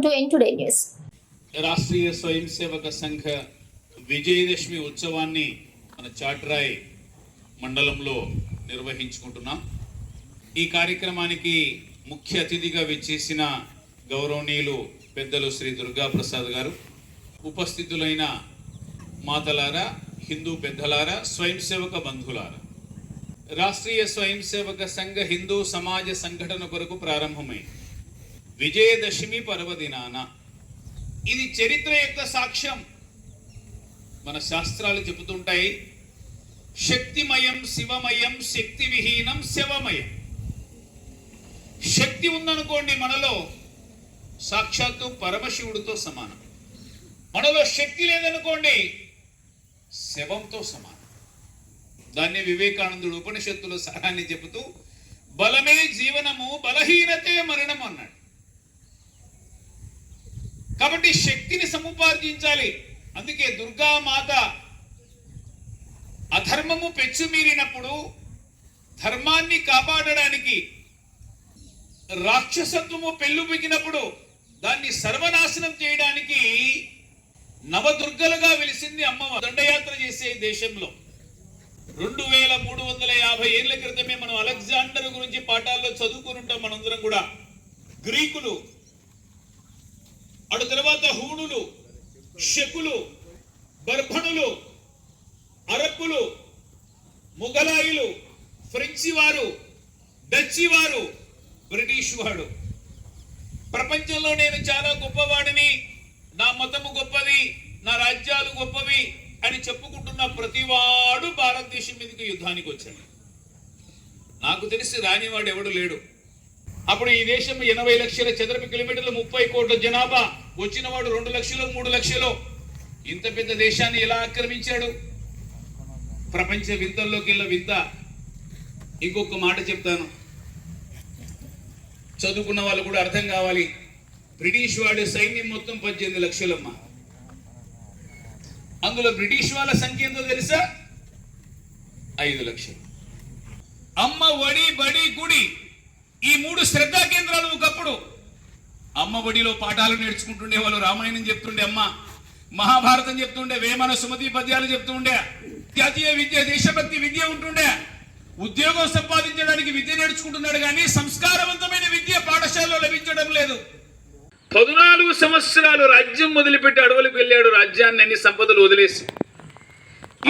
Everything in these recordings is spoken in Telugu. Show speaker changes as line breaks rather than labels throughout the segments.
Welcome to N today news
Rashtriya Swayam Sevak Sangh Vijayadashami ఉత్సవాన్ని మన చాట్రాయ్ మండలంలో నిర్వహించుకుంటున్నాం. ఈ కార్యక్రమానికి ముఖ్య అతిథిగా విచ్చేసిన గౌరవనీయులు పెద్దలు శ్రీ దుర్గా ప్రసాద్ గారు ఉపస్థితులైన మాతలారా హిందూ పెద్దలారా స్వయం సేవక బంధులారా రాష్ట్రీయ స్వయం సేవక సంఘ హిందూ సమాజ సంఘటన కొరకు ప్రారంభమైంది. విజయదశమి పర్వదినాన. ఇది చరిత్ర యొక్క సాక్ష్యం. మన శాస్త్రాలు చెబుతుంటాయి శక్తిమయం శివమయం శక్తి విహీనం శవమయం. శక్తి ఉందనుకోండి మనలో సాక్షాత్తు పరమశివుడితో సమానం. మనలో శక్తి లేదనుకోండి శవంతో సమానం. దాన్ని వివేకానందుడు ఉపనిషత్తుల సారాన్ని చెబుతూ బలమే జీవనము బలహీనతే మరణం అన్నాడు. కాబట్టి శక్తిని సముపార్జించాలి. అందుకే దుర్గా మాత అధర్మము పెచ్చుమీరినప్పుడు ధర్మాన్ని కాపాడడానికి రాక్షసత్వము పెళ్ళుబిగినప్పుడు దాన్ని సర్వనాశనం చేయడానికి నవదుర్గలుగా వెలిసింది అమ్మవారు. దండయాత్ర చేసే దేశంలో రెండు వేల మూడు వందల యాభై ఏళ్ళ క్రితమే మనం అలెగ్జాండర్ గురించి పాఠాల్లో చదువుకుని ఉంటాం మనందరం కూడా. గ్రీకులు అటు తర్వాత హూణులు శకులు బర్భణులు అరబ్బులు ముగలాయిలు ఫ్రెంచి వారు డచ్చి వారు బ్రిటిష్ వాడు. ప్రపంచంలో నేను చాలా గొప్పవాడిని నా మతము గొప్పది నా రాజ్యాలు గొప్పవి అని చెప్పుకుంటున్న ప్రతివాడు భారతదేశం మీదకి యుద్ధానికి వచ్చాడు. నాకు తెలిసి రానివాడు ఎవడు లేడు. అప్పుడు ఈ దేశం ఎనభై లక్షల చదరపు కిలోమీటర్లు ముప్పై కోట్ల జనాభా. వచ్చిన వాడు రెండు లక్షలు మూడు లక్షలు. ఇంత పెద్ద దేశాన్ని ఎలా ఆక్రమించాడు? ప్రపంచ వింతల్లోకి వెళ్ళ వింత. ఇంకొక మాట చెప్తాను. చదువుకున్న వాళ్ళు కూడా అర్థం కావాలి. బ్రిటిష్ వాడి సైన్యం మొత్తం పద్దెనిమిది లక్షలమ్మ. అందులో బ్రిటిష్ వాళ్ళ సంఖ్య ఎంతో తెలుసా? ఐదు లక్షలు. అమ్మ ఒడి బడి గుడి. ఈ మూడు శ్రద్ధా కేంద్రాలు ఒకప్పుడు అమ్మ ఒడిలో పాఠాలు నేర్చుకుంటుండే వాళ్ళు రామాయణం చెప్తుండే అమ్మ మహాభారతం చెప్తుండే వేమన సుమతి పద్యాలు చెప్తుండే జాతీయ విద్య దేశభక్తి విద్య ఉంటుండే. ఉద్యోగం సంపాదించడానికి విద్య నేర్చుకుంటున్నాడు కానీ సంస్కారవంతమైన విద్య పాఠశాలలో లభించడం లేదు. పద్నాలుగు సంవత్సరాలు రాజ్యం మొదలుపెట్టి అడవులకు వెళ్ళాడు రాజ్యాన్ని అన్ని సంపదలు వదిలేసి.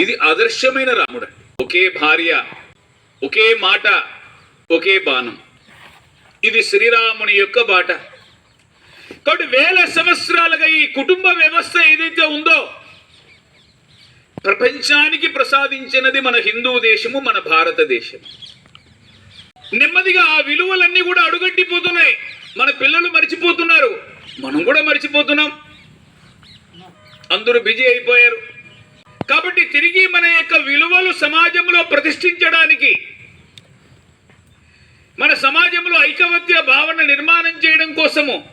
ఇది ఆదర్శమైన రాముడు. ఒకే భార్య ఒకే మాట ఒకే బాణం. ఇది శ్రీరాముని యొక్క బాట. కాబట్టి వేల సంవత్సరాలుగా ఈ కుటుంబ వ్యవస్థ ఏదైతే ఉందో ప్రపంచానికి ప్రసాదించినది మన హిందూ దేశము మన భారతదేశం నెమ్మదిగా ఆ విలువలన్నీ కూడా అడుగట్టిపోతున్నాయి. మన పిల్లలు మర్చిపోతున్నారు. మనం కూడా మర్చిపోతున్నాం. అందరూ బిజీ అయిపోయారు. కాబట్టి తిరిగి మన యొక్క విలువలు సమాజంలో ప్రతిష్ఠించడానికి మన సమాజంలో ఐకమత్య భావన నిర్మాణం చేయడం కోసము.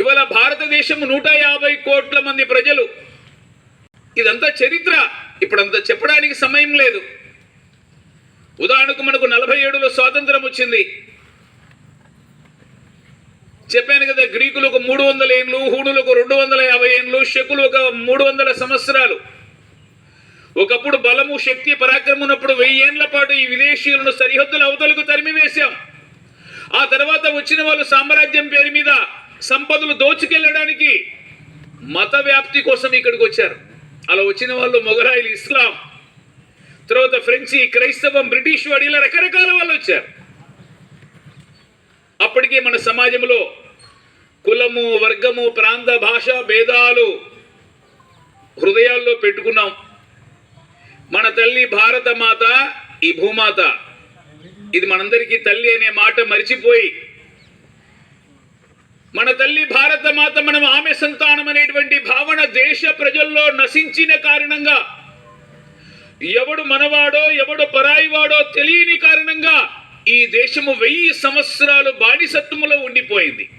ఇవాళ భారతదేశం నూట యాభై కోట్ల మంది ప్రజలు. ఇదంతా చరిత్ర. ఇప్పుడంతా చెప్పడానికి సమయం లేదు. ఉదాహరణకు మనకు నలభై ఏడులో స్వాతంత్రం వచ్చింది. చెప్పాను కదా గ్రీకులు ఒక మూడు వందల ఏండ్లు హూణులకు రెండు వందల యాభై ఏండ్లు శకులు ఒక మూడు వందల సంవత్సరాలు. ఒకప్పుడు బలము శక్తి పరాక్రమం ఉన్నప్పుడు వెయ్యేళ్ళ పాటు ఈ విదేశీయులను సరిహద్దుల అవతలకు తరిమివేశాం. ఆ తర్వాత వచ్చిన వాళ్ళు సామ్రాజ్యం పేరు మీద సంపదలు దోచుకెళ్ళడానికి మత వ్యాప్తి కోసం ఇక్కడికి వచ్చారు. అలా వచ్చిన వాళ్ళు మొఘలాయిలు ఇస్లాం తర్వాత ఫ్రెంచి క్రైస్తవం బ్రిటిష్ వాడు ఇలా రకరకాల వాళ్ళు వచ్చారు. అప్పటికే మన సమాజంలో కులము వర్గము ప్రాంత భాష భేదాలు హృదయాల్లో పెట్టుకున్నాం. మన తల్లి భారత మాత ఈ భూమాత. ఇది మనందరికీ తల్లి అనే మాట మరిచిపోయి మన తల్లి భారత మాత మనం ఆమె సంతానం అనేటువంటి భావన దేశ ప్రజల్లో నశించిన కారణంగా ఎవడు మనవాడో ఎవడు పరాయివాడో తెలియని కారణంగా ఈ దేశము వెయ్యి సంవత్సరాలు బానిసత్వములో ఉండిపోయింది.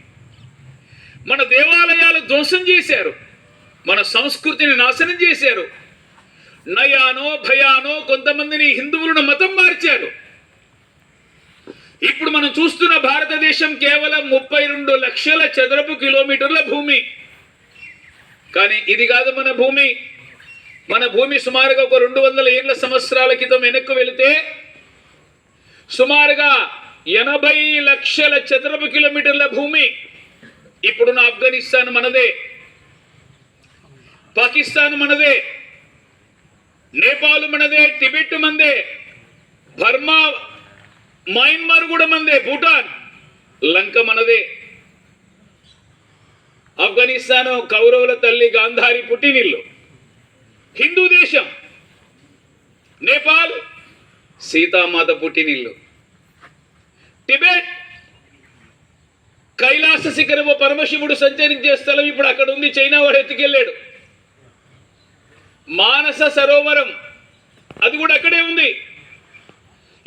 మన దేవాలయాలు ధ్వంసం చేశారు. మన సంస్కృతిని నాశనం చేశారు. నయానో భయానో కొంతమందిని హిందువులను మతం మార్చారు ఇప్పుడు మనం చూస్తున్న భారతదేశం కేవలం ముప్పై రెండు లక్షల చదరపు కిలోమీటర్ల భూమి. కానీ ఇది కాదు మన భూమి. మన భూమి సుమారుగా ఒక రెండు వందల ఏళ్ళ సంవత్సరాల క్రితం వెనక్కు వెళితే సుమారుగా ఎనభై లక్షల చదరపు కిలోమీటర్ల భూమి ఇప్పుడున్న ఆఫ్ఘనిస్తాన్ మనదే. పాకిస్తాన్ మనదే. నేపాల్ మనదే టిబెట్ మందే బర్మా మయన్మార్ కూడా మందే భూటాన్. లంక మనదే. ఆఫ్ఘనిస్తాన్ కౌరవుల తల్లి గాంధారి పుట్టినిల్లు. హిందూ దేశం నేపాల్ సీతామాత పుట్టినిల్లు. టిబెట్ కైలాస శిఖరము పరమశివుడు సంచరించే స్థలం ఇప్పుడు అక్కడ ఉంది చైనా వాడు ఎత్తుకెళ్ళాడు. మానస సరోవరం. అది కూడా అక్కడే ఉంది.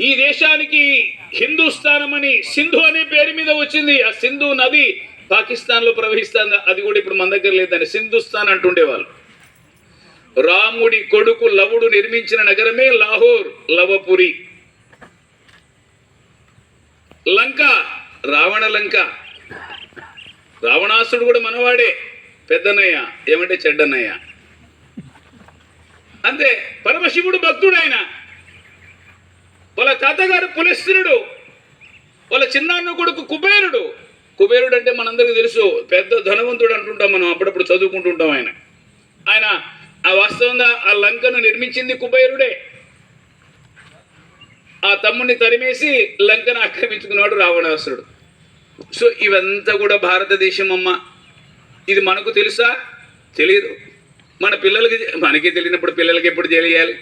ఈ దేశానికి హిందూస్థానం అని సింధు అనే పేరు మీద వచ్చింది. ఆ సింధు నది పాకిస్తాన్లో ప్రవహిస్తుంది. అది కూడా ఇప్పుడు మన దగ్గర లేదని సింధుస్థాన్ అంటుండేవాళ్ళు. రాముడి కొడుకు లవుడు నిర్మించిన నగరమే లాహోర్ లవపురి. లంక రావణ లంక. రావణాసుడు కూడా మనవాడే పెద్దనయ్య ఏమంటే చెడ్డనయ్య అంతే పరమశివుడు భక్తుడు ఆయన వాళ్ళ తాతగారు పులస్త్రుడు వాళ్ళ చిన్నాన్న కొడుకు కుబేరుడు. కుబేరుడు అంటే మనందరికీ తెలుసు పెద్ద ధనవంతుడు అంటుంటాం మనం అప్పుడప్పుడు చదువుకుంటుంటాం ఆయన. ఆయన ఆ వాస్తవంగా ఆ లంకను నిర్మించింది కుబేరుడే. ఆ తమ్ముడిని తరిమేసి లంకను ఆక్రమించుకున్నాడు రావణాసురుడు. సో ఇవంతా కూడా భారతదేశం అమ్మ. ఇది మనకు తెలుసా? తెలియదు మన పిల్లలకి మనకి తెలియనప్పుడు పిల్లలకి ఎప్పుడు తెలియాలి?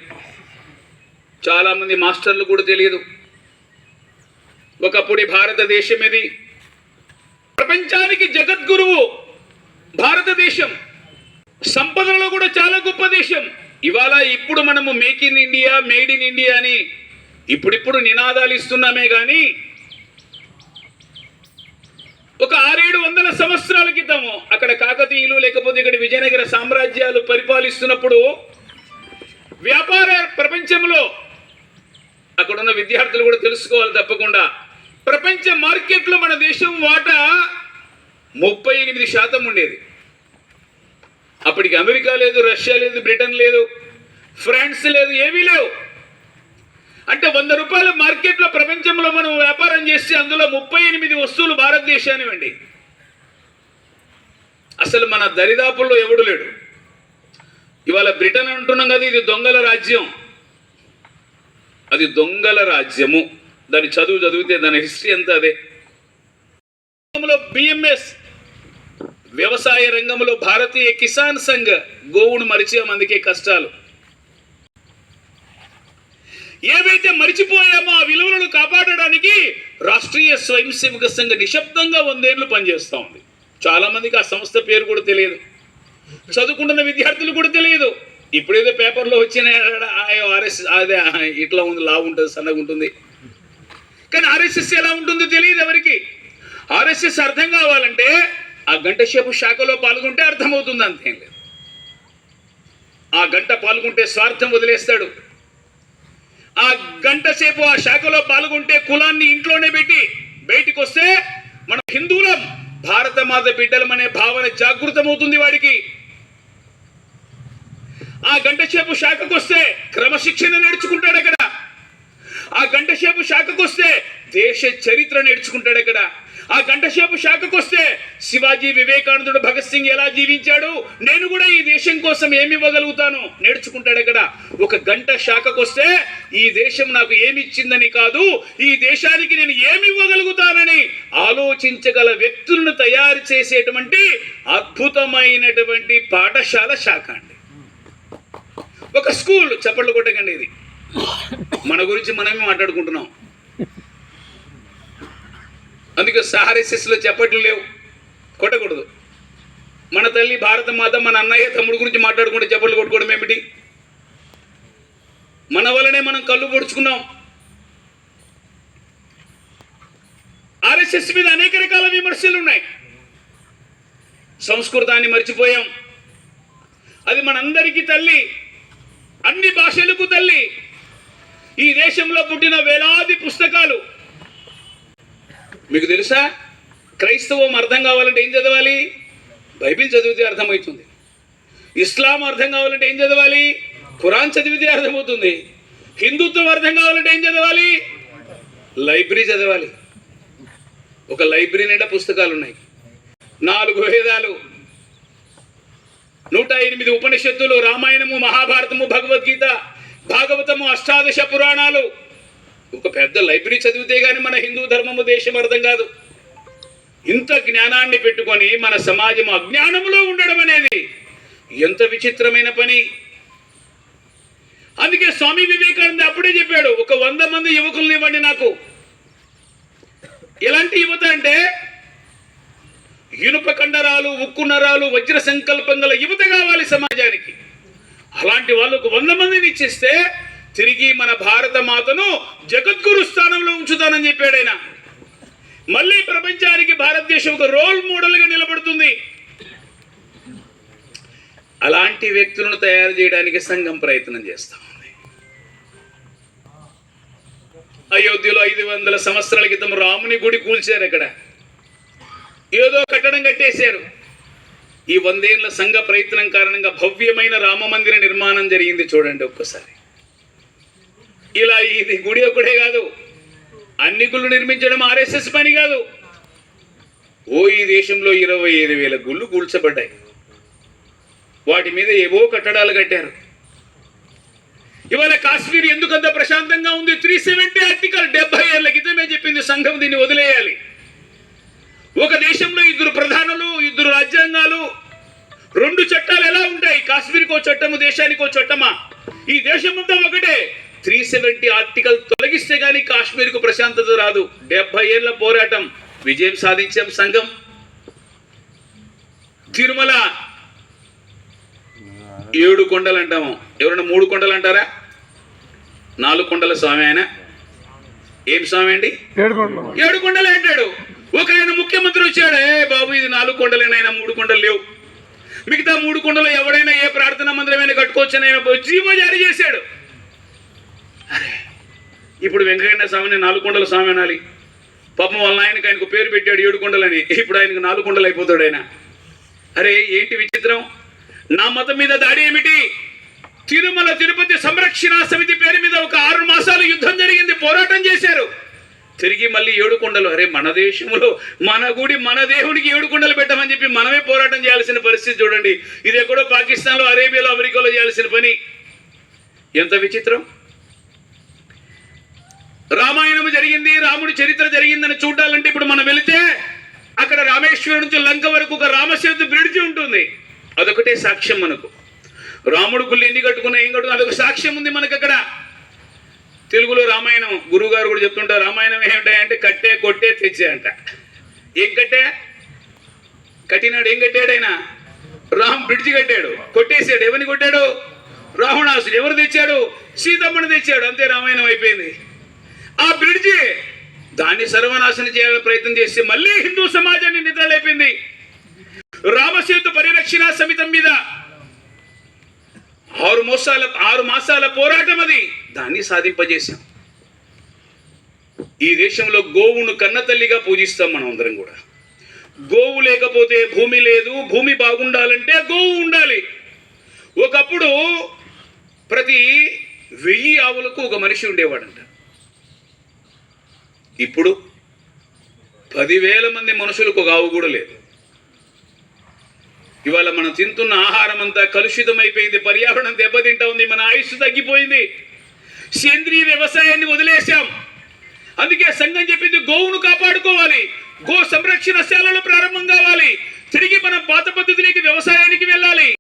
చాలామంది మాస్టర్లు కూడా తెలియదు. ఒకప్పుడు భారతదేశం ఇది ప్రపంచానికి జగద్గురువు భారతదేశం. సంపదలో కూడా చాలా గొప్ప దేశం. ఇవాళ ఇప్పుడు మనము make in India made in India అని ఇప్పుడిప్పుడు నినాదాలు ఇస్తున్నామే కానీ ఒక ఆరేడు వందల సంవత్సరాల క్రితము అక్కడ కాకతీయులు లేకపోతే ఇక్కడ విజయనగర సామ్రాజ్యాలు పరిపాలిస్తున్నప్పుడు వ్యాపార ప్రపంచంలో అక్కడున్న విద్యార్థులు కూడా తెలుసుకోవాలి తప్పకుండా. ప్రపంచ మార్కెట్లో మన దేశం వాటా ముప్పై ఎనిమిది శాతం ఉండేది. అప్పటికి అమెరికా లేదు రష్యా లేదు బ్రిటన్ లేదు ఫ్రాన్స్ లేదు ఏమీ లేవు. అంటే వంద రూపాయల మార్కెట్లో ప్రపంచంలో మనం వ్యాపారం చేస్తే అందులో ముప్పై ఎనిమిది వస్తువులు భారతదేశానివండి అసలు మన దరిదాపుల్లో ఎవడు లేడు. ఇవాళ బ్రిటన్ అంటున్నాం కదా ఇది దొంగల రాజ్యం. అది దొంగల రాజ్యము. దాని చదువు చదివితే దాని హిస్టరీ ఎంత అదే. బిఎంఎస్ వ్యవసాయ రంగంలో భారతీయ కిసాన్ సంఘ్ గోవును మరిచే అందుకే కష్టాలు. ఏవైతే మరిచిపోయామో ఆ విలువలను కాపాడడానికి రాష్ట్రీయ స్వయం సేవక సంఘ నిశ్శబ్దంగా వందేళ్ళు పనిచేస్తూ ఉంది. చాలా మందికి ఆ సంస్థ పేరు కూడా తెలియదు. చదువుకుంటున్న విద్యార్థులు కూడా తెలియదు. ఇప్పుడేదో పేపర్లో వచ్చిన ఆర్ఎస్ అదే ఇట్లా ఉంది లా ఉంటుంది సన్నగా ఉంటుంది. కానీ ఆర్ఎస్ఎస్ ఎలా ఉంటుందో తెలియదు ఎవరికి. ఆర్ఎస్ఎస్ అర్థం కావాలంటే ఆ గంట సేపు శాఖలో పాల్గొంటే అర్థమవుతుంది అంతేం లేదు. ఆ గంట పాల్గొంటే స్వార్థం వదిలేస్తాడు. ఆ గంట సేపు ఆ శాఖలో పాల్గొంటే కులాన్ని ఇంట్లోనే పెట్టి బయటికి వస్తే మనం హిందువులం భారత మాత బిడ్డలం అనే భావన జాగృతమవుతుంది వాడికి. ఆ గంట సేపు శాఖకు వస్తే క్రమశిక్షణ నేర్చుకుంటాడు అక్కడ ఆ గంట సేపు శాఖకు వస్తే దేశ చరిత్ర నేర్చుకుంటాడు అక్కడ ఆ గంటసేపు శాఖకు వస్తే శివాజీ వివేకానందుడు భగత్ సింగ్ ఎలా జీవించాడు? నేను కూడా ఈ దేశం కోసం ఏమి ఇవ్వగలుగుతాను? నేర్చుకుంటాడు అక్కడ ఒక గంట శాఖకు వస్తే ఈ దేశం నాకు ఏమి ఇచ్చిందని కాదు ఈ దేశానికి నేను ఏమి ఇవ్వగలుగుతానని ఆలోచించగల వ్యక్తులను తయారు చేసేటువంటి అద్భుతమైనటువంటి పాఠశాల శాఖ అండి. ఒక స్కూల్ చప్పట్లు కొట్టకండి ఇది. మన గురించి మనమే మాట్లాడుకుంటున్నాం. అందుకే సార్ఎస్ఎస్లో చెప్పట్లు లేవు. కొట్టకూడదు. మన తల్లి భారత మాత మన అన్నయ్య తమ్ముడు గురించి మాట్లాడుకుంటే చెప్పలు కొట్టుకోవడం ఏమిటి? మన వల్లనే మనం కళ్ళు పొడుచుకున్నాం. ఆర్ఎస్ఎస్ మీద అనేక రకాల విమర్శలు ఉన్నాయి. సంస్కృతాన్ని మర్చిపోయాం. అది మనందరికీ తల్లి అన్ని భాషలకు తల్లి. ఈ దేశంలో పుట్టిన వేలాది పుస్తకాలు మీకు తెలుసా? క్రైస్తవం అర్థం కావాలంటే ఏం చదవాలి? బైబిల్ చదివితే అర్థమవుతుంది. ఇస్లాం అర్థం కావాలంటే ఏం చదవాలి? ఖురాన్ చదివితే అర్థమవుతుంది. హిందుత్వం అర్థం కావాలంటే ఏం చదవాలి? లైబ్రరీ చదవాలి. ఒక లైబ్రరీ నిండా పుస్తకాలు ఉన్నాయి. నాలుగు వేదాలు. నూట ఎనిమిది ఉపనిషత్తులు రామాయణము మహాభారతము భగవద్గీత భాగవతము అష్టాదశ పురాణాలు. ఒక పెద్ద లైబ్రరీ చదివితే గాని మన హిందూ ధర్మము దేశం అర్థం కాదు. ఇంత జ్ఞానాన్ని పెట్టుకొని మన సమాజం అజ్ఞానములో ఉండడం అనేది ఎంత విచిత్రమైన పని. అందుకే స్వామి వివేకానంద అప్పుడే చెప్పాడు ఒక వంద మంది యువకుల్ని ఇవ్వండి నాకు. ఎలాంటి యువత అంటే ఇనుప కండరాలు ఉక్కు నరాలు వజ్ర సంకల్పం గల యువత కావాలి సమాజానికి. అలాంటి వాళ్ళకు వంద మందిని ఇచ్చిస్తే తిరిగి మన భారత మాతను జగద్గురు స్థానంలో ఉంచుతానని చెప్పాడు ఆయన. మళ్ళీ ప్రపంచానికి భారతదేశం ఒక రోల్ మోడల్గా నిలబడుతుంది. అలాంటి వ్యక్తులను తయారు చేయడానికి సంఘం ప్రయత్నం చేస్తా ఉంది. అయోధ్యలో ఐదు వందల సంవత్సరాల క్రితం రాముని గుడి కూల్చారు అక్కడ. ఏదో కట్టడం కట్టేశారు. ఈ వందేళ్ళ సంఘ ప్రయత్నం కారణంగా భవ్యమైన రామ మందిర నిర్మాణం జరిగింది చూడండి ఒక్కసారి. ఇలా ఇది గుడి ఒకటే కాదు. అన్ని గుళ్ళు నిర్మించడం ఆర్ఎస్ఎస్ పని కాదు. ఓ ఈ దేశంలో ఇరవై ఐదు వేల గుళ్ళు కూల్చబడ్డాయి. వాటి మీద ఏవో కట్టడాలు కట్టారు. ఇవాళ కాశ్మీర్ ఎందుకంత ప్రశాంతంగా ఉంది? త్రీ సెవెంటీ ఆర్టికల్ డెబ్బై ఏళ్ళ క్రితమే చెప్పింది సంఘం దీన్ని వదిలేయాలి. ఒక దేశంలో ఇద్దరు ప్రధానులు ఇద్దరు రాజ్యాంగాలు రెండు చట్టాలు ఎలా ఉంటాయి? కాశ్మీర్కో చట్టము దేశానికో చట్టమా? ఈ దేశం అంతా ఒకటే. త్రీ సెవెంటీ ఆర్టికల్ తొలగిస్తే గానీ కాశ్మీర్కు ప్రశాంతత రాదు. డెబ్బై ఏళ్ళ పోరాటం. విజయం సాధించాం సంఘం. తిరుమల ఏడు కొండలు అంటాము ఎవరైనా మూడు కొండలు అంటారా నాలుగు కొండల స్వామి ఆయన. ఏం స్వామి అండి? ఏడు కొండలే. అంటాడు. ఒక ఆయన ముఖ్యమంత్రి వచ్చాడు. ఏ బాబు ఇది నాలుగు కొండలేనైనా మూడు కొండలు లేవు. మిగతా మూడు కొండలు ఎవడైనా ఏ ప్రార్థనా మందిరమైనా కట్టుకోవచ్చని పోయి జీవో జారీ చేశాడు. ఇప్పుడు వెంకయ్య స్వామిని నాలుగుకొండల స్వామి అనాలి. పాపం వాళ్ళ ఆయనకు ఆయనకు పేరు పెట్టాడు ఏడుకొండలని ఇప్పుడు ఆయనకు నాలుగు కొండలు అయిపోతాడు ఆయన. అరే ఏంటి విచిత్రం? నా మతం మీద దాడి ఏమిటి? తిరుమల తిరుపతి సంరక్షణ సమితి పేరు మీద ఒక ఆరు మాసాలు యుద్ధం జరిగింది పోరాటం చేశారు. తిరిగి మళ్ళీ ఏడుకొండలు అరే మన దేశంలో మన గుడి మన దేవుడికి ఏడుకొండలు పెట్టమని చెప్పి మనమే పోరాటం చేయాల్సిన పరిస్థితి చూడండి. ఇది ఎక్కడో పాకిస్తాన్లో అరేబియాలో అమెరికాలో చేయాల్సిన పని. ఎంత విచిత్రం? రామాయణం జరిగింది రాముడి చరిత్ర జరిగిందని చూడాలంటే ఇప్పుడు మనం వెళితే అక్కడ రామేశ్వరం నుంచి లంక వరకు ఒక రామసేతు బ్రిడ్జి ఉంటుంది. అదొకటే సాక్ష్యం మనకు. రాముడు గుళ్ళు ఎన్ని కట్టుకున్నా ఏం కట్టుకున్నా అదొక సాక్ష్యం ఉంది మనకు అక్కడ తెలుగులో రామాయణం గురువు గారు కూడా చెప్తుంటారు రామాయణం ఏమిటాయంటే కట్టే కొట్టే తెచ్చే అంట. ఏం కట్టే? కట్టినాడు ఏం కట్టాడు ఆయన? రామ్ బ్రిడ్జి కట్టాడు కొట్టేశాడు ఎవరిని కొట్టాడు? రావణాసుడు ఎవరు తెచ్చాడు? సీతమ్మని తెచ్చాడు. అంతే రామాయణం అయిపోయింది. ఆ బ్రిడ్జి దాన్ని సర్వనాశనం చేయాలని ప్రయత్నం చేస్తే మళ్ళీ హిందూ సమాజాన్ని నిద్రలేపింది. రామసేతు పరిరక్షణ సమితం మీద ఆరు మోసాల ఆరు మాసాల పోరాటం అది. దాన్ని సాధింపజేశాం. ఈ దేశంలో గోవును కన్న తల్లిగా పూజిస్తాం మనం అందరం కూడా. గోవు లేకపోతే భూమి లేదు భూమి బాగుండాలంటే గోవు ఉండాలి. ఒకప్పుడు ప్రతి వెయ్యి ఆవులకు ఒక మనిషి ఉండేవాడంట. ఇప్పుడు పదివేల మంది మనుషులకు ఒక ఆవు కూడా లేదు. ఇవాళ మనం తింటున్న ఆహారం అంతా కలుషితమైపోయింది. పర్యావరణం దెబ్బతింటా ఉంది. మన ఆయుష్ తగ్గిపోయింది. సేంద్రీయ వ్యవసాయాన్ని వదిలేశాం. అందుకే సంఘం చెప్పింది గోవును కాపాడుకోవాలి. గో సంరక్షణ శాలలు ప్రారంభం కావాలి. తిరిగి మనం పాత పద్ధతికి వ్యవసాయానికి వెళ్ళాలి.